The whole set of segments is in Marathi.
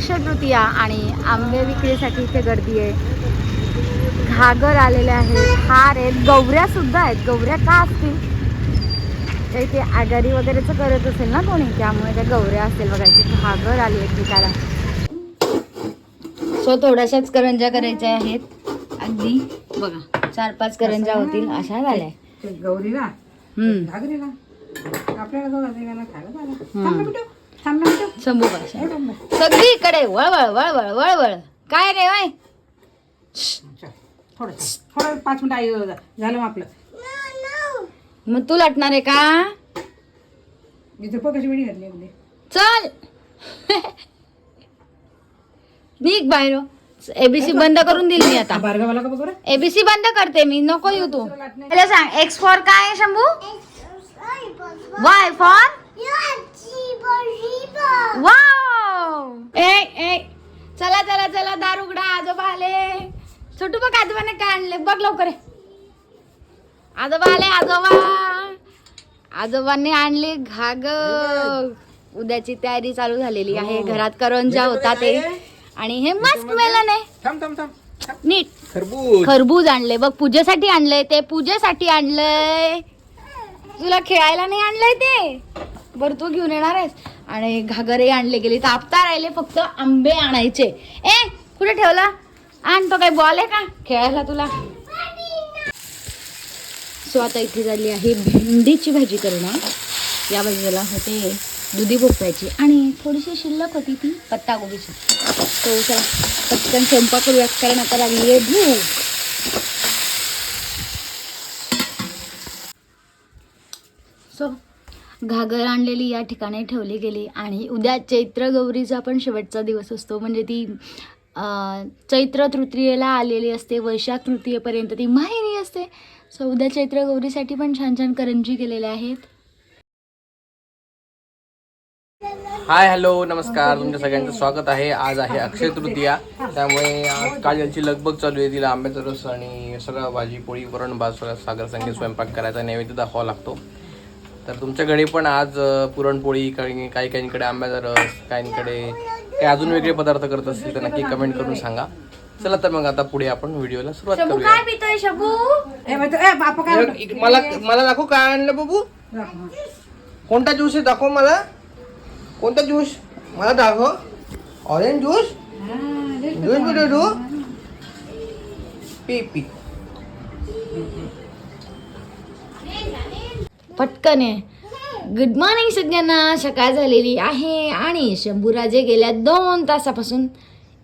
अक्षय तृतीया आणि आंबे विक्रीसाठी इथे गर्दी आहे. घागर आलेले आहेत हार आहेत. गौऱ्या सुद्धा आहेत. गौऱ्या का असतील? तर इथे आघाडी वगैरेच करत असेल ना कोणी? त्यामुळे त्या गौऱ्या असेल बघा. इथे घागर आली आहे विकायला सो थोड्याशाच करंजा करायच्या आहेत. अगदी. बघा. चार पाच करंजा होतील. अशा झाल्या. गौरीला? हम्म. घागरीला? आपल्याला दोघं तिघांना खायला झालं शंभू हे ना. सगळीकडे वळवळ वळवळ वळवळ. काय रे वाय? चल, थोडं थोडं पाच मिनिटं आई झालं मग आपलं. मग तू लटणार आहे का? मी झोप कशी वेळी घातली अगदी चल. निघ बाहेर. एबीसी बंद करून दिली मी आता. बारगावाला का बघ बरं एबीसी बंद करते मी. नको येऊ तू. मला सांग एक्स फॉर काय आहे शंभू? वाय फॉर वाव ए ए चला चला चला दार उघडा आजोबा आले. छोटू बघ आजोबाने काय आणले? बघ लवकर. आजोबा आले आजोबा. आजोबांनी आणली घाग. उद्याची तयारी चालू झालेली आहे. घरात करंजा होता ते. आणि हे मस्त मेलन आहे. नीट. खरबूज. खरबूज आणले बघ पूजेसाठी आणलंय ते. पूजेसाठी आणलंय. तुला खेळायला नाही आणलंय ते? बरं तू घेऊन येणार आहेस. आणि घागरे आणले गेले. तर आपता राहिले फक्त आंबे आणायचे. ए कुठे ठेवला? आण तो काही बॉल आहे का? खेळायला तुला. सो आता इथे झाली आहे भेंडीची भाजी करणं. या भाजीला होते दुधी भोपळ्याची आणि थोडीशी शिल्लक होती ती पत्तागोबीची. तो चला पटकन स्वयंपाक करूया कारण आता लागली आहे भूक सो घागर आणलेली या ठिकाणी ठेवली गेली. आणि उद्या चैत्र गौरीचा पण शेवटचा दिवस असतो. म्हणजे ती चैत्र तृतीयेला आलेली असते. वैशाख तृतीयेपर्यंत ती माहेरी असते. सो उद्या चैत्र गौरीसाठी पण छान छान करंजी केलेल्या आहेत. हाय हॅलो नमस्कार. तुमच्या सगळ्यांचं स्वागत आहे. आज आहे अक्षय तृतीया. त्यामुळे आज काजलची लगबग चालू आहे. तिला आंब्याचा रस आणि सगळं भाजी पोळी वरण भात सगळं सागर संगीत स्वयंपाक करायचा. नैवेद्य दाखवा लागतो. तर तुमच्याकडे पण आज पुरणपोळी काही काही काहींकडे आंब्याचा रस काहींकडे काही अजून वेगळे पदार्थ करत असतील तर नक्की कमेंट करून सांगा. चला तर मग आता पुढे आपण व्हिडिओला सुरुवात शबू करूया. मला मला दाखव काय आणलं बाबू? कोणता ज्यूस आहे? दाखव मला. कोणता ज्यूस? मला दाखव. Orange juice? ज्यूस कुठे तू पी पी. पटकन आहे. गुड मॉर्निंग सगळ्यांना. सकाळ झालेली आहे आणि शंभूराजे गेल्या दोन तासापासून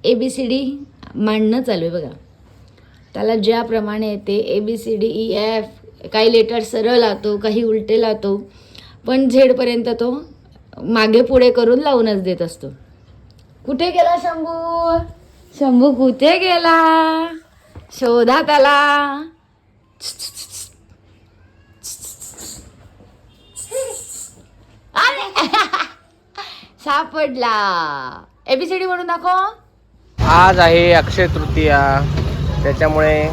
ए बी सी डी मांडणं चालू आहे बघा. त्याला ज्याप्रमाणे येते A B C D E F काही लेटर सरळ लावतो काही उलटे लावतो पण झेडपर्यंत तो मागे पुढे करून लावूनच देत असतो. कुठे गेला शंभू? शंभू कुठे गेला? शोधा त्याला अरे सापडला. एबीसीडी म्हणून दाखव. आज आहे अक्षय तृतीया. त्याच्यामुळे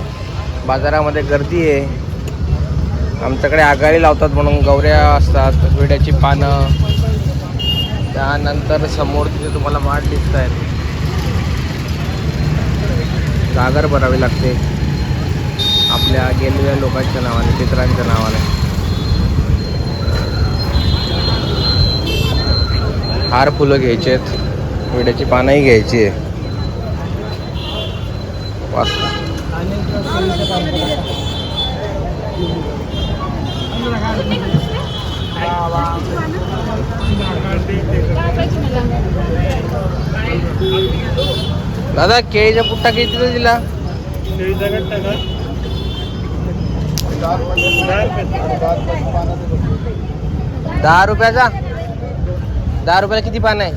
बाजारामध्ये गर्दी आहे. आमच्याकडे आघाडी लावतात म्हणून गौऱ्या असतात विड्याची पानं. त्यानंतर समोर तिथे तुम्हाला माठ दिसत आहेत. जागर भरावी लागते. आपल्या गेलेल्या लोकांच्या नावाने चित्रांच्या नावाने. हार फुलं घ्यायची आहेत. विड्याची पानंही घ्यायची आहे. दादा केळीचा पुट्टा कितीला दिला? दहा रुपयाचा? दहा रुपयाला किती पान आहे?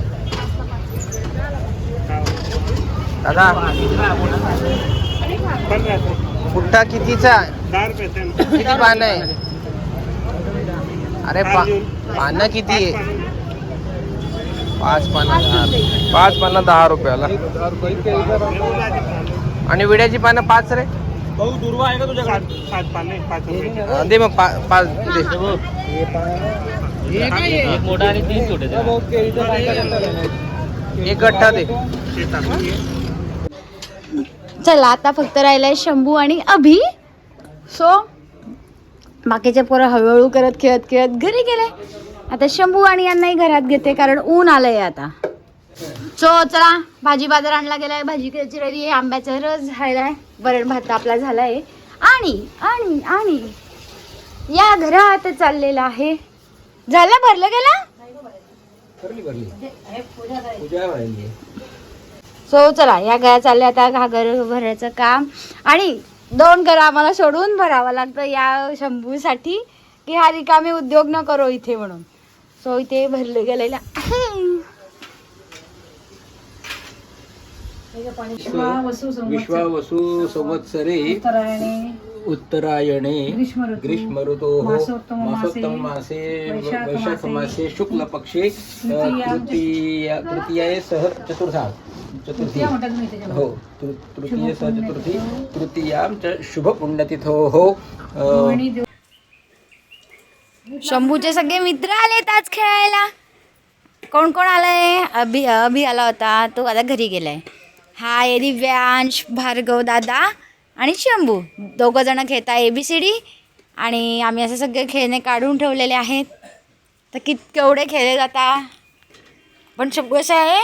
दादा पुट्टा कितीचा किती पान आहे? अरे पा पानं किती आहे? पाच पानं दहा पाच पानं दहा रुपयाला. आणि विड्याची पानं पाच रे? भाऊ दुर्वा आहे का तुझ्याकडे? पाच पाने पाच रुपये. अं, दे मग पा पाच दे. एक मोठा आणि तीन छोटे एक गठ्ठा दे. चला आता फक्त राहिलाय शंभू आणि अभि. सो बाकीचे पोरं हळूहळू करत खेळत खेळत घरी गेले. आता शंभू आणि यांनाही घरात घेते कारण ऊन आलंय आता. सो चला भाजी बाजार आणला गेलाय. भाजी करायची राहिली आहे. आंब्याचा रस झालाय. वरण भात आपला झालाय. आणि आणि आणि. या घरात चाललेला आहे. झालं भरलं गेला? सो चला या घरात चालले आता घागर भरायचं काम. आणि दोन घर आम्हाला सोडून भरावं लागतं या शंभूसाठी की हा रिकामी उद्योग न करो इथे म्हणून. सो इथे भरलं गेलेलं आहे. विश्वावसु संवत्सरे उत्तरायणे ग्रीष्म ऋतु मासोत्तम मासे वैशाख मासे शुक्ल पक्षे तृतीया तृतीयाये सह चतुर्था चतुर्थी. हो तृतीय सह चतुर्थी. तृतीयां च शुभ पुण्यतिथो हो शंभूचे सगळे मित्र आलेत आज खेळायला. कोण कोण आलंय? अभि अभि आला होता. तो आता घरी गेलाय. हा आहे दिव्यांश भार्गव दादा. आणि शंभू. दोघं जण खेळता ए बी सी डी आणि आम्ही असे सगळे खेळणे काढून ठेवलेले आहेत. तर कित केवढे खेळले जाता? पण शंभू असं आहे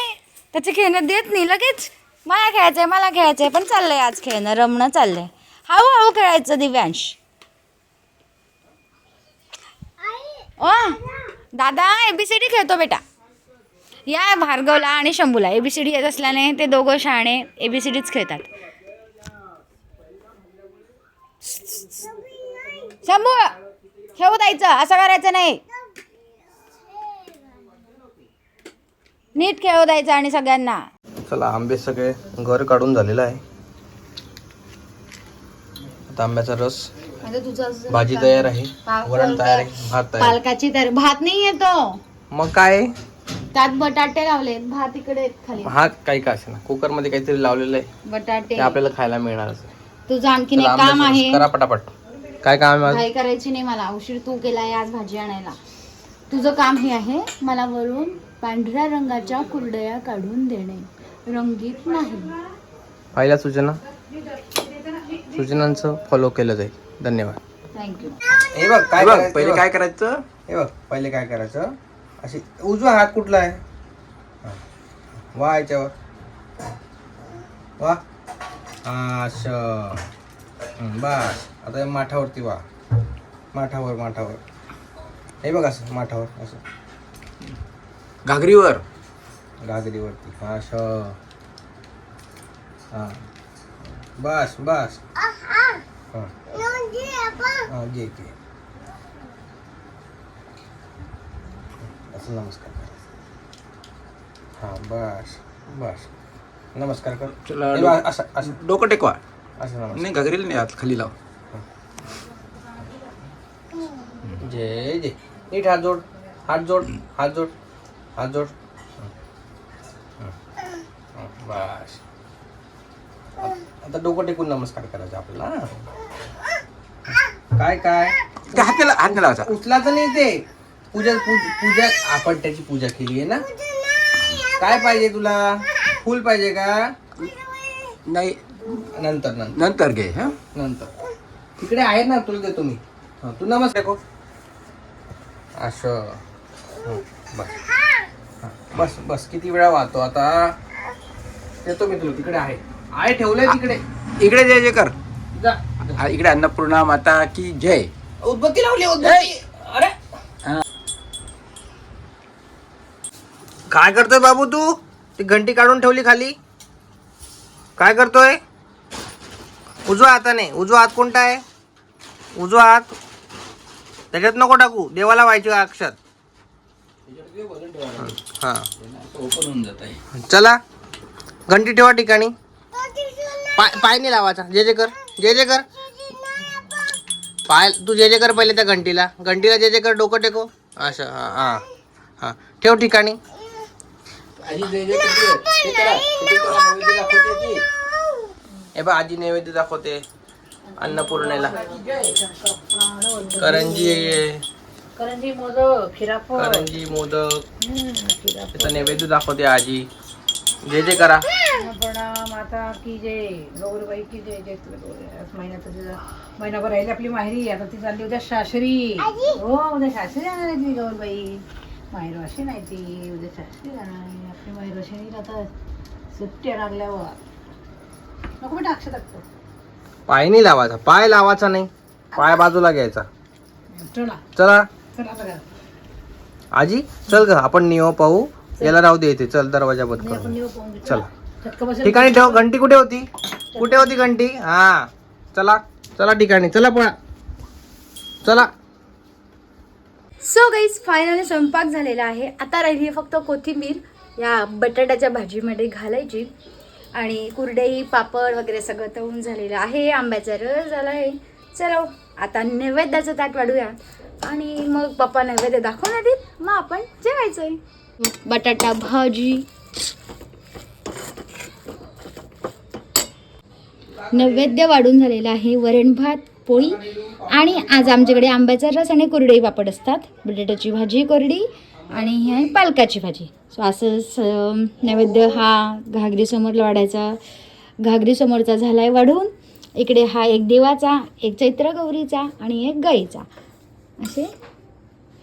त्याचे खेळणं देत नाही लगेच. मला खेळायचं आहे मला खेळायचं आहे पण चाललंय आज खेळणं रमणं चाललंय. हळूहळू खेळायचं दिव्यांश. ओ दादा ए बी सी डी खेळतो बेटा. या भार्गवला आणि शंभूला. ए बी सी डी येत असल्याने ते दोघं शहाणे डीच खेळतात. शंभू खेळू द्यायचं असं करायचं नाही. नीट खेळू द्यायचं आणि सगळ्यांना. चला आंबे सगळे घर काढून झालेलं आहे. आता आंब्याचा रस भाजी तयार आहे वरण तयार आहे भात तयार आहे. पालकाची तर भात नाही येतो मग काय? त्यात बटाटे लावलेत भात इकडे खाली. भात काही का असे ना कुकरमध्ये काहीतरी लावलेलं आहे बटाटे. ते आपल्याला खायला मिळणारच आहे. तुझं आणखीन एक काम आहे. करा पटापट. काय काम आहे? घाई करायची नाही मला. उशीर तू केलाय आज भाजी आणायला. तुझं काम हे आहे मला वरून पांढऱ्या रंगाच्या कुरडया काढून देणे. रंगीत नाही. पहिल्या सूचना? सूचनांचं फॉलो केलं जाईल. धन्यवाद. थँक्यू हे बघ काय हे बघ, करायचं? पहिले. काय करायचं? हे बघ पहिले काय करायचं? अशी उजवा हात कुठला आहे? हा. वा याच्यावर. वा. असं. बस आता माठावरती वा. माठावर माठावर. हे बघ असं माठावर असं. घागरीवर. घागरीवरती. असं. हां. बस बस. हां. हां घे घे. असं नमस्कार कर. हां बस बस. नमस्कार कर. चला, असं असं. डोकं टेकवा. असं नाही घागरीला नाही हात खाली लाव. जय जय नीट हात जोड हात जोड हात जोड हात जोड. हं. हं. हं, बस. आता डोकं टेकून नमस्कार करायचा आपल्याला हं. काय काय? त्या हात हात नाही लावायचा. उचलाचं नाही ते. पूजा पूज- पूजा आपण त्याची पूजा केली आहे ना? काय पाहिजे तुला? फुल पाहिजे का? नाही नंतर नंतर. नंतर घे हा? नंतर. तिकडे आहे ना तुला देतो मी हं, तू नमस्कार को असं. हं, बस. हं, बस बस. किती वेळा वाहतो आता? देतो मी तुला. तिकडे आहे. आहे ठेवलंय तिकडे. इकडे जय जय कर. जा. हा, इकडे अन्नपूर्णा माता की जय. उदबत्ती लावली उदबत्ती. अरे. काय करतोय बाबू तू? ती घंटी काढून ठेवली खाली. काय करतोय? उजवा हाताने. उजवा हात कोणता आहे? उजवा हात. त्याच्यात नको टाकू. देवाला व्हायचे अक्षर हा. चला. घंटी ठेवा ठिकाणी. पाय पाय नाही लावायचा. जे जे कर. जे जे कर. पाय तू जे जे कर पहिले त्या घंटीला. घंटीला जे जे कर डोकं टेको असं. हा हा. हा. ठेव ठिकाणी. हे बघ आजी नैवेद्य दाखवते अन्नपूर्णेला. करंजी करंजी मोदक करंजी मोदक. त्याचा नैवेद्य दाखवते आजी. जे जे करा. माता की जय गौरबाई की जय जय महिन्यात तिचा महिनाभर राहिली आपली माहेरी आता ती चालली उद्या सासरी. हो उद्या सासरी जाणार आहे ती गौरबाई. माहेर वाशी नाही ती उद्या सासरी जाणार आहे. आपली माहेर वाशी नाही आता सुट्ट्या लागल्यावर. नको बेटा पाय नाही लावायचा पाय लावायचा नाही पाय बाजूला घ्यायचा. चला. आजी चल ग आपण नियो पाहू. याला राहू दे इथे चल दरवाजा बंद करू. चला. ठिकाणी ठेव घंटी कुठे होती? कुठे होती घंटी? हा. चला चला ठिकाणी चला पळा. चला. सो गाईज फायनली स्वयंपाक झालेला आहे. आता राहिली फक्त कोथिंबीर. या बटाट्याच्या भाजीमध्ये घालायची. आणि कुरडई पापड वगैरे सगळं तळून झालेलं आहे आंब्याचा रस झाला आहे. चलो हो, आता नैवेद्याचं ताट वाढूया. आणि मग पप्पा नैवेद्य दाखवण्यात येईल मग आपण जेवायचं आहे. बटाटा भाजी. नैवेद्य वाढून झालेलं आहे वरण भात पोळी. आणि आज आमच्याकडे आंब्याचा रस आणि कुरडई पापड असतात. बटाट्याची भाजी कोरडी. आणि ही आहे पालकाची भाजी. सो असंच नैवेद्य हा घागरीसमोर वाढायचा घागरीसमोरचा झाला आहे वाढून. इकडे हा एक देवाचा एक चैत्र गौरीचा आणि एक गाईचा. असे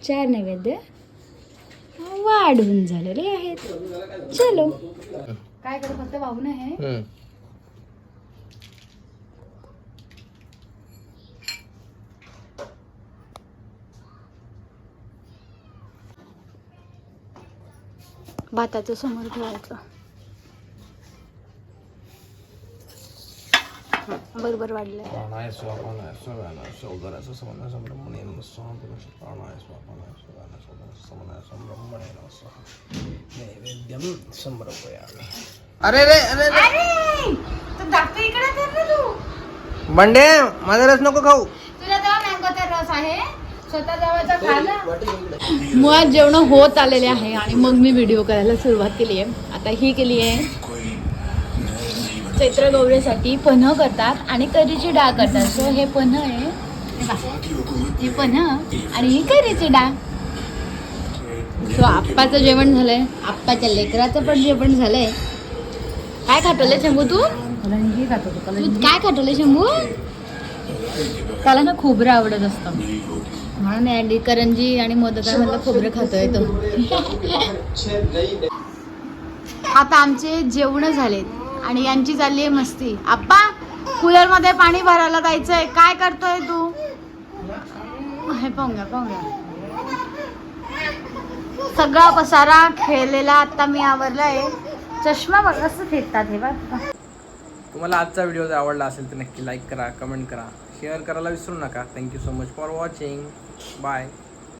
चार नैवेद्य वाढून झालेले आहेत. चलो. काय करू फक्त वाहून आहे भाताचं समोर ठेवायचं. बरोबर वाढलं प्राणाय संभ्रमणे प्राणाय संभ्रमणे. नैवेद्यम. अरे रे अरे रे. बंडे माझा रस नको खाऊ तुला तेव्हा मँगोचा रस आहे स्वतः जेवायचा खाणं मुळात जेवण होत आलेले आहे आणि मग मी व्हिडिओ करायला सुरुवात केली आहे. आता ही केली आहे. चैत्र गौरीसाठी पन्ह करतात आणि करीची डाळ करतात. सो हे पन्ह आहे. हे. हे पन्ह आणि ही करीची डाळ. सो आप्पाचं जेवण झालंय. आप्पाच्या लेकराचं पण जेवण झालंय. काय खाटवलंय शंभू तू? काय खाटवलंय शंभू? त्याला ना खोबरं आवडत असतं. म्हणून अंडी करंजी आणि मोदकामधलं खोबरं खातोय तो. आता आमचे जेवण झालेत आणि यांची चालली आहे मस्ती. आप्पा कूलरमध्ये पाणी भरायला जायचंय. काय करतोय तू? हे पाहूया पाहूया सगळा पसारा खेळलेला आता मी आवरलाय. चष्मा बघ असं फेकतात हे बघ. तुम्हाला आजचा व्हिडिओ जर आवडला असेल तर नक्की लाईक करा कमेंट करा. शेअर करायला विसरू नका. Thank you so much for watching bye